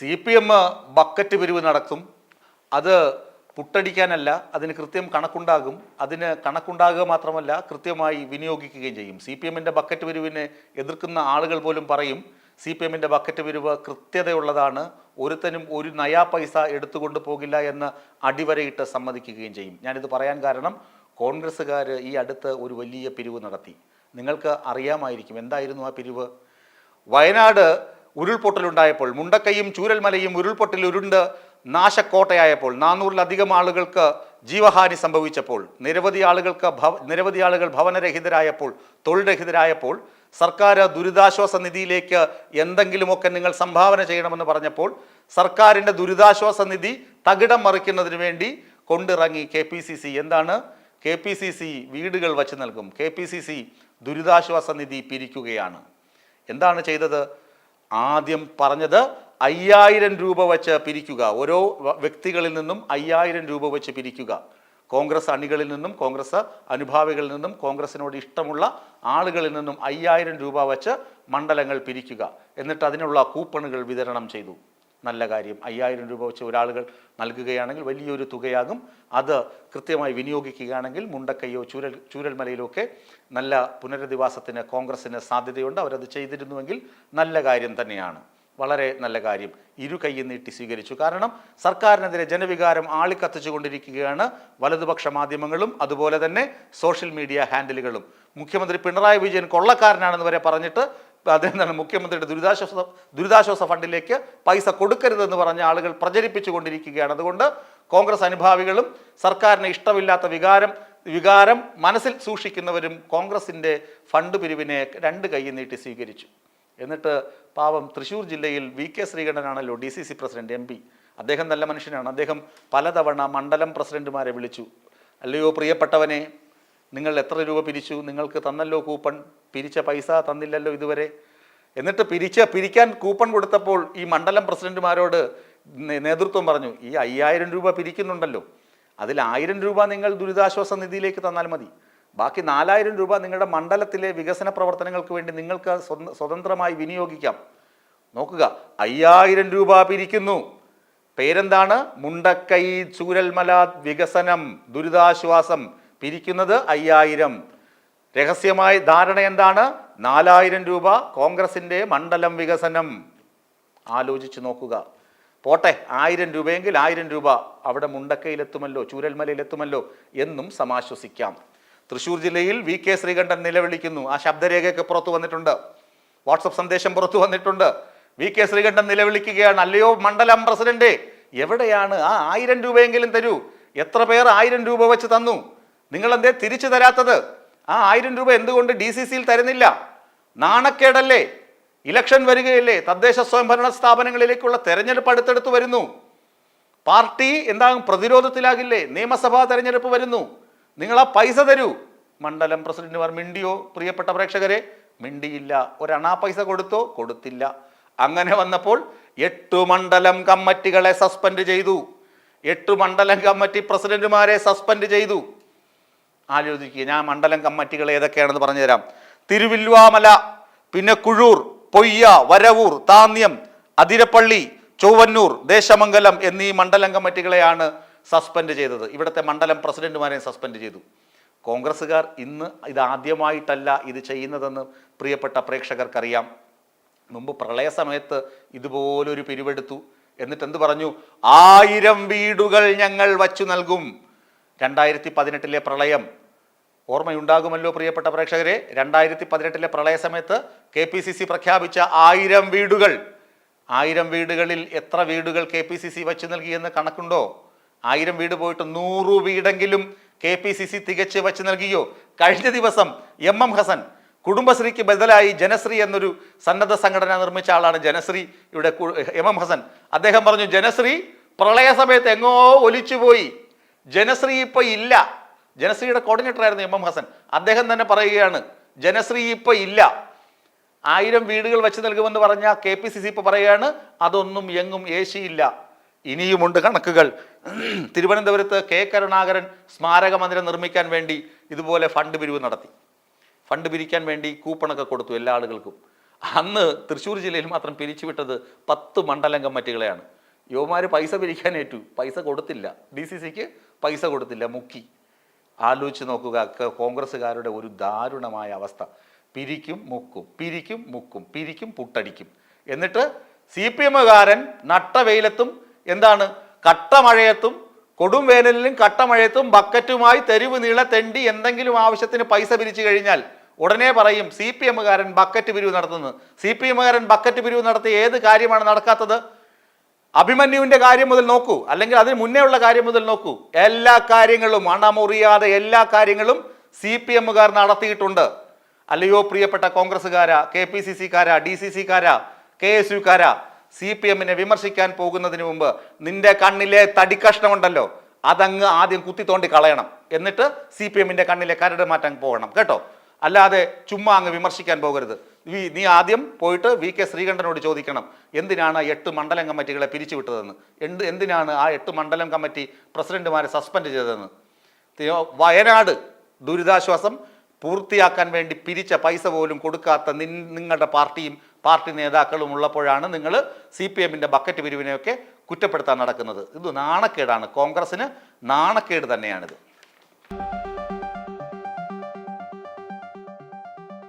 C P M bucket പിരിവ് നടത്തും. അത് പുട്ടടിക്കാനല്ല അതിന് കൃത്യം കണക്കുണ്ടാകും. അതിന് കണക്കുണ്ടാകുക മാത്രമല്ല കൃത്യമായി വിനിയോഗിക്കുകയും ചെയ്യും. സി പി എമ്മിന്റെ ബക്കറ്റ് പിരിവിനെ എതിർക്കുന്ന ആളുകൾ പോലും പറയും സി പി എമ്മിന്റെ ബക്കറ്റ് പിരിവ് കൃത്യതയുള്ളതാണ്. ഒരുത്തനും ഒരു നയാ പൈസ എടുത്തുകൊണ്ട് പോകില്ല എന്ന് അടിവരയിട്ട് സമ്മതിക്കുകയും ചെയ്യും. ഞാനിത് പറയാൻ കാരണം കോൺഗ്രസ്സുകാർ ഈ അടുത്ത് ഒരു വലിയ പിരിവ് നടത്തി. നിങ്ങൾക്ക് അറിയാമായിരിക്കും എന്തായിരുന്നു ആ പിരിവ്? വയനാട് ഉരുൾപൊട്ടലുണ്ടായപ്പോൾ മുണ്ടക്കയും ചൂരൽമലയും ഉരുൾപൊട്ടൽ ഉരുണ്ട് നാശക്കോട്ടയായപ്പോൾ നാനൂറിലധികം ആളുകൾക്ക് ജീവഹാനി സംഭവിച്ചപ്പോൾ നിരവധി ആളുകൾക്ക് ഭവ നിരവധി ആളുകൾ ഭവനരഹിതരായപ്പോൾ തൊഴിൽരഹിതരായപ്പോൾ സർക്കാർ ദുരിതാശ്വാസ നിധിയിലേക്ക് എന്തെങ്കിലുമൊക്കെ നിങ്ങൾ സംഭാവന ചെയ്യണമെന്ന് പറഞ്ഞപ്പോൾ സർക്കാരിന്റെ ദുരിതാശ്വാസ നിധി തകിടം മറിക്കുന്നതിന് വേണ്ടി കൊണ്ടിറങ്ങി കെ പി സി സി. എന്താണ്? കെ പി സി സി വീടുകൾ വച്ച് നൽകും. കെ പി സി സി ദുരിതാശ്വാസ നിധി പിരിക്കുകയാണ്. എന്താണ് ചെയ്തത്? ആദ്യം പറഞ്ഞത് അയ്യായിരം രൂപ വെച്ച് പിരിക്കുക. ഓരോ വ്യക്തികളിൽ നിന്നും അയ്യായിരം രൂപ വെച്ച് പിരിക്കുക. കോൺഗ്രസ് അണികളിൽ നിന്നും കോൺഗ്രസ് അനുഭാവികളിൽ നിന്നും കോൺഗ്രസിനോട് ഇഷ്ടമുള്ള ആളുകളിൽ നിന്നും അയ്യായിരം രൂപ വെച്ച് മണ്ഡലങ്ങൾ പിരിക്കുക. എന്നിട്ട് അതിനുള്ള കൂപ്പണുകൾ വിതരണം ചെയ്തു. നല്ല കാര്യം. അയ്യായിരം രൂപ വെച്ച് ഒരാളുകൾ നൽകുകയാണെങ്കിൽ വലിയൊരു തുകയാകും. അത് കൃത്യമായി വിനിയോഗിക്കുകയാണെങ്കിൽ മുണ്ടക്കയ്യോ ചൂരൽ ചൂരൽമലയിലോ ഒക്കെ നല്ല പുനരധിവാസത്തിന് കോൺഗ്രസ്സിന് സാധ്യതയുണ്ട്. അവരത് ചെയ്തിരുന്നുവെങ്കിൽ നല്ല കാര്യം തന്നെയാണ്. വളരെ നല്ല കാര്യം. ഇരു കൈയും നീട്ടി സ്വീകരിച്ചു. കാരണം സർക്കാരിനെതിരെ ജനവികാരം ആളിക്കത്തിച്ചുകൊണ്ടിരിക്കുകയാണ് വലതുപക്ഷ മാധ്യമങ്ങളും അതുപോലെ തന്നെ സോഷ്യൽ മീഡിയ ഹാൻഡിലുകളും. മുഖ്യമന്ത്രി പിണറായി വിജയൻ കൊള്ളക്കാരനാണെന്ന് വരെ പറഞ്ഞിട്ട് അതെന്താണ്? മുഖ്യമന്ത്രിയുടെ ദുരിതാശ്വാസ ദുരിതാശ്വാസ ഫണ്ടിലേക്ക് പൈസ കൊടുക്കരുതെന്ന് പറഞ്ഞ ആളുകൾ പ്രചരിപ്പിച്ചു കൊണ്ടിരിക്കുകയാണ്. അതുകൊണ്ട് കോൺഗ്രസ് അനുഭാവികളും സർക്കാരിന് ഇഷ്ടമില്ലാത്ത വികാരം വികാരം മനസ്സിൽ സൂക്ഷിക്കുന്നവരും കോൺഗ്രസിന്റെ ഫണ്ട് പിരിവിനെ രണ്ട് കൈ നീട്ടി സ്വീകരിച്ചു. എന്നിട്ട് പാവം തൃശ്ശൂർ ജില്ലയിൽ V K ശ്രീകണ്ഠനാണല്ലോ D C C president M P. അദ്ദേഹം നല്ല മനുഷ്യനാണ്. അദ്ദേഹം പലതവണ മണ്ഡലം പ്രസിഡന്റുമാരെ വിളിച്ചു. അല്ലയോ പ്രിയപ്പെട്ടവനെ നിങ്ങൾ എത്ര രൂപ പിരിച്ചു? നിങ്ങൾക്ക് തന്നല്ലോ കൂപ്പൺ. പിരിച്ച പൈസ തന്നില്ലല്ലോ ഇതുവരെ. എന്നിട്ട് പിരിച്ച പിരിക്കാൻ കൂപ്പൺ കൊടുത്തപ്പോൾ ഈ മണ്ഡലം പ്രസിഡന്റുമാരോട് നേതൃത്വം പറഞ്ഞു ഈ അയ്യായിരം രൂപ പിരിക്കുന്നുണ്ടല്ലോ. അതിൽ ആയിരം രൂപ നിങ്ങൾ ദുരിതാശ്വാസ നിധിയിലേക്ക് തന്നാൽ മതി. ബാക്കി നാലായിരം രൂപ നിങ്ങളുടെ മണ്ഡലത്തിലെ വികസന പ്രവർത്തനങ്ങൾക്ക് വേണ്ടി നിങ്ങൾക്ക് സ്വതന്ത്രമായി വിനിയോഗിക്കാം. നോക്കുക അയ്യായിരം രൂപ പിരിക്കുന്നു. പേരെന്താണ്? മുണ്ടക്കൈ ചൂരൽമല വികസനം ദുരിതാശ്വാസം. പിരിക്കുന്നത് അയ്യായിരം. രഹസ്യമായ ധാരണ എന്താണ്? നാലായിരം രൂപ കോൺഗ്രസിന്റെ മണ്ഡലം വികസനം. ആലോചിച്ച് നോക്കുക. പോട്ടെ ആയിരം രൂപയെങ്കിൽ ആയിരം രൂപ അവിടെ മുണ്ടക്കയിലെത്തുമല്ലോ ചൂരൽമലയിലെത്തുമല്ലോ എന്നും സമാശ്വസിക്കാം. തൃശ്ശൂർ ജില്ലയിൽ വി കെ ശ്രീകണ്ഠൻ നിലവിളിക്കുന്നു. ആ ശബ്ദരേഖയൊക്കെ പുറത്തു വന്നിട്ടുണ്ട്. വാട്സപ്പ് സന്ദേശം പുറത്തു വന്നിട്ടുണ്ട്. വി കെ ശ്രീകണ്ഠൻ നിലവിളിക്കുകയാണ്. അല്ലയോ മണ്ഡലം പ്രസിഡന്റ് എവിടെയാണ്? ആ ആയിരം രൂപയെങ്കിലും തരൂ. എത്ര പേർ ആയിരം രൂപ വെച്ച് തന്നു? നിങ്ങൾ എന്തേ തിരിച്ചു തരാത്തത്? ആ ആയിരം രൂപ എന്തുകൊണ്ട് ഡി സി സിയിൽ തരുന്നില്ല? നാണക്കേടല്ലേ? ഇലക്ഷൻ വരികയല്ലേ? തദ്ദേശ സ്വയംഭരണ സ്ഥാപനങ്ങളിലേക്കുള്ള തെരഞ്ഞെടുപ്പ് അടുത്തെടുത്ത് വരുന്നു. പാർട്ടി എന്താകും? പ്രതിരോധത്തിലാകില്ലേ? നിയമസഭാ തെരഞ്ഞെടുപ്പ് വരുന്നു. നിങ്ങൾ ആ പൈസ തരൂ. മണ്ഡലം പ്രസിഡന്റുമാർ മിണ്ടിയോ? പ്രിയപ്പെട്ട പ്രേക്ഷകരെ മിണ്ടിയില്ല. ഒരണാ പൈസ കൊടുത്തോ? കൊടുത്തില്ല. അങ്ങനെ വന്നപ്പോൾ എട്ടു മണ്ഡലം കമ്മിറ്റികളെ സസ്പെൻഡ് ചെയ്തു. എട്ടു മണ്ഡലം കമ്മിറ്റി പ്രസിഡന്റുമാരെ സസ്പെൻഡ് ചെയ്തു. ആലോചിക്കുക. ഞാൻ മണ്ഡലം കമ്മിറ്റികൾ ഏതൊക്കെയാണെന്ന് പറഞ്ഞുതരാം. തിരുവില്വാമല പിന്നെ കുഴൂർ പൊയ്യ വരവൂർ താന്യം അതിരപ്പള്ളി ചൊവ്വന്നൂർ ദേശമംഗലം എന്നീ മണ്ഡലം കമ്മിറ്റികളെയാണ് സസ്പെൻഡ് ചെയ്തത്. ഇവിടുത്തെ മണ്ഡലം പ്രസിഡന്റുമാരെയും സസ്പെൻഡ് ചെയ്തു. കോൺഗ്രസ്സുകാർ ഇന്ന് ഇതാദ്യമായിട്ടല്ല ഇത് ചെയ്യുന്നതെന്ന് പ്രിയപ്പെട്ട പ്രേക്ഷകർക്കറിയാം. മുമ്പ് പ്രളയ സമയത്ത് ഇതുപോലൊരു പിരിവെടുത്തു. എന്നിട്ട് എന്ത് പറഞ്ഞു? ആയിരം വീടുകൾ ഞങ്ങൾ വച്ചു നൽകും. രണ്ടായിരത്തി പതിനെട്ടിലെ പ്രളയം ഓർമ്മയുണ്ടാകുമല്ലോ പ്രിയപ്പെട്ട പ്രേക്ഷകരെ. രണ്ടായിരത്തി പതിനെട്ടിലെ പ്രളയ സമയത്ത് കെ പി സി സി പ്രഖ്യാപിച്ച ആയിരം വീടുകൾ. ആയിരം വീടുകളിൽ എത്ര വീടുകൾ കെ പി സി സി വച്ചു നൽകിയെന്ന് കണക്കുണ്ടോ? ആയിരം വീട് പോയിട്ട് നൂറു വീടെങ്കിലും കെ പി സി സി തികച്ച് വച്ച് നൽകിയോ? കഴിഞ്ഞ ദിവസം എം എം ഹസൻ കുടുംബശ്രീക്ക് ബദലായി ജനശ്രീ എന്നൊരു സന്നദ്ധ സംഘടന നിർമ്മിച്ച ആളാണ് ജനശ്രീ. ഇവിടെ എം എം ഹസൻ. അദ്ദേഹം പറഞ്ഞു ജനശ്രീ പ്രളയ സമയത്ത് എങ്ങോ ഒലിച്ചുപോയി. ജനശ്രീ ഇപ്പൊ ഇല്ല. ജനശ്രീയുടെ കോർഡിനേറ്റർ ആയിരുന്നു എം എം ഹസൻ. അദ്ദേഹം തന്നെ പറയുകയാണ് ജനശ്രീ ഇപ്പൊ ഇല്ല. ആയിരം വീടുകൾ വെച്ച് നൽകുമെന്ന് പറഞ്ഞ കെ പി സി സി ഇപ്പൊ പറയുകയാണ് അതൊന്നും എങ്ങും ഏശിയില്ല. ഇനിയുമുണ്ട് കണക്കുകൾ. തിരുവനന്തപുരത്ത് കെ കരുണാകരൻ സ്മാരക മന്ദിരം നിർമ്മിക്കാൻ വേണ്ടി ഇതുപോലെ ഫണ്ട് പിരിവ് നടത്തി. ഫണ്ട് പിരിക്കാൻ വേണ്ടി കൂപ്പണൊക്കെ കൊടുത്തു എല്ലാ ആളുകൾക്കും. അന്ന് തൃശ്ശൂർ ജില്ലയിൽ മാത്രം പിരിച്ചുവിട്ടത് പത്ത് മണ്ഡലം കമ്മിറ്റികളെയാണ് യുവമാർ പൈസ പിരിക്കാനേറ്റു പൈസ കൊടുത്തില്ല. ഡി സി സിക്ക് പൈസ കൊടുത്തില്ല. മുക്കി. ആലോചിച്ച് നോക്കുക. കോൺഗ്രസ്സുകാരുടെ ഒരു ദാരുണമായ അവസ്ഥ. പിരിക്കും മുക്കും. പിരിക്കും മുക്കും. പിരിക്കും പുട്ടടിക്കും. എന്നിട്ട് സി പി എമ്മുകാരൻ നട്ടവെയിലത്തും എന്താണ്? കട്ടമഴയത്തും കൊടും വേനലിലും കട്ടമഴയത്തും ബക്കറ്റുമായി തെരുവ് നീള തെണ്ടി എന്തെങ്കിലും ആവശ്യത്തിന് പൈസ പിരിച്ചു കഴിഞ്ഞാൽ ഉടനെ പറയും സി പി എമ്മുകാരൻ ബക്കറ്റ് പിരിവ് നടത്തുന്നത് സി പി എമ്മുകാരൻ ബക്കറ്റ് പിരിവ് നടത്തി ഏത് കാര്യമാണ് നടക്കാത്തത്? അഭിമന്യുവിന്റെ കാര്യം മുതൽ നോക്കൂ. അല്ലെങ്കിൽ അതിന് മുന്നേ ഉള്ള കാര്യം മുതൽ നോക്കൂ. എല്ലാ കാര്യങ്ങളും അണമുറിയാതെ എല്ലാ കാര്യങ്ങളും സി പി എമ്മുകാർ നടത്തിയിട്ടുണ്ട്. അല്ലയോ പ്രിയപ്പെട്ട കോൺഗ്രസ്സുകാരാ കെ പി സി സിക്കാരാ ഡി സി സിക്കാരാ കെ എസ് യുക്കാരാ സി പി എമ്മിനെ വിമർശിക്കാൻ പോകുന്നതിന് മുമ്പ് നിന്റെ കണ്ണിലെ തടിക്കഷ്ണമുണ്ടല്ലോ അതങ്ങ് ആദ്യം കുത്തി തോണ്ടി കളയണം. എന്നിട്ട് സി പി എമ്മിന്റെ കണ്ണിലെ കരട് മാറ്റാൻ പോകണം. കേട്ടോ? അല്ലാതെ ചുമ്മാ അങ്ങ് വിമർശിക്കാൻ പോകരുത്. നീ ആദ്യം പോയിട്ട് വി കെ ശ്രീകണ്ഠനോട് ചോദിക്കണം എന്തിനാണ് എട്ട് മണ്ഡലം കമ്മിറ്റികളെ പിരിച്ചുവിട്ടതെന്ന്? എന്ത് എന്തിനാണ് ആ എട്ട് മണ്ഡലം കമ്മിറ്റി പ്രസിഡന്റുമാരെ സസ്പെൻഡ് ചെയ്തതെന്ന്? വയനാട് ദുരിതാശ്വാസം പൂർത്തിയാക്കാൻ വേണ്ടി പിരിച്ച പൈസ പോലും കൊടുക്കാത്ത നിൻ നിങ്ങളുടെ പാർട്ടിയും പാർട്ടി നേതാക്കളും ഉള്ളപ്പോഴാണ് നിങ്ങൾ സി പി എമ്മിന്റെ ബക്കറ്റ് പിരിവിനെയൊക്കെ കുറ്റപ്പെടുത്താൻ നടക്കുന്നത്. ഇത് നാണക്കേടാണ്. കോൺഗ്രസ്സിന് നാണക്കേട് തന്നെയാണിത്.